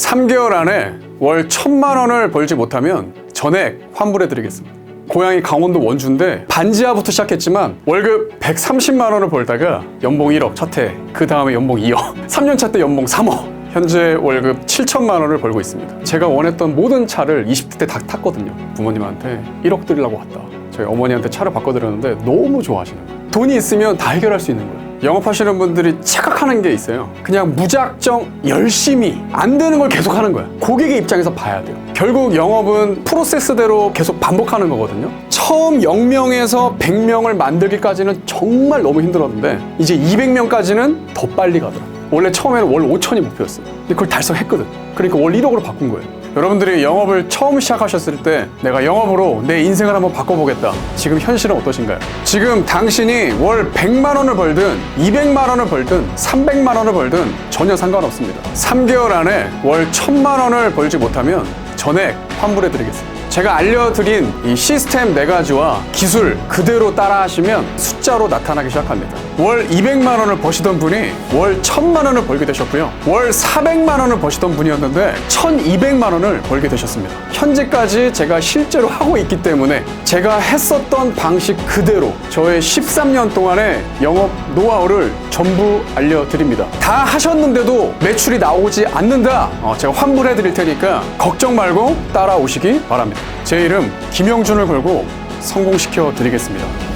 3개월 안에 월 천만 원을 벌지 못하면 전액 환불해드리겠습니다. 고향이 강원도 원주인데 반지하부터 시작했지만 월급 130만 원을 벌다가 연봉 1억 첫해 그 다음에 연봉 2억 3년차 때 연봉 3억 현재 월급 7천만 원을 벌고 있습니다. 제가 원했던 모든 차를 20대 때 다 탔거든요. 부모님한테 1억 드리려고 왔다. 저희 어머니한테 차를 바꿔드렸는데 너무 좋아하시는 거예요. 돈이 있으면 다 해결할 수 있는 거예요. 영업하시는 분들이 착각하는 게 있어요. 그냥 무작정 열심히 안 되는 걸 계속 하는 거야. 고객의 입장에서 봐야 돼요. 결국 영업은 프로세스대로 계속 반복하는 거거든요. 처음 0명에서 100명을 만들기까지는 정말 너무 힘들었는데 이제 200명까지는 더 빨리 가더라. 원래 처음에는 월 5천이 목표였어요. 근데 그걸 달성했거든. 그러니까 월 1억으로 바꾼 거예요. 여러분들이 영업을 처음 시작하셨을 때 내가 영업으로 내 인생을 한번 바꿔보겠다. 지금 현실은 어떠신가요? 지금 당신이 월 100만 원을 벌든 200만 원을 벌든 300만 원을 벌든 전혀 상관없습니다. 3개월 안에 월 1000만 원을 벌지 못하면 전액 환불해드리겠습니다. 제가 알려드린 이 시스템 네 가지와 기술 그대로 따라하시면 숫자로 나타나기 시작합니다. 월 200만 원을 버시던 분이 월 1000만 원을 벌게 되셨고요. 월 400만 원을 버시던 분이었는데 1200만 원을 벌게 되셨습니다. 현재까지 제가 실제로 하고 있기 때문에 제가 했었던 방식 그대로 저의 13년 동안의 영업 노하우를 전부 알려드립니다. 다 하셨는데도 매출이 나오지 않는다. 어, 제가 환불해 드릴 테니까 걱정 말고 따라오시기 바랍니다. 제 이름 김영준을 걸고 성공시켜 드리겠습니다.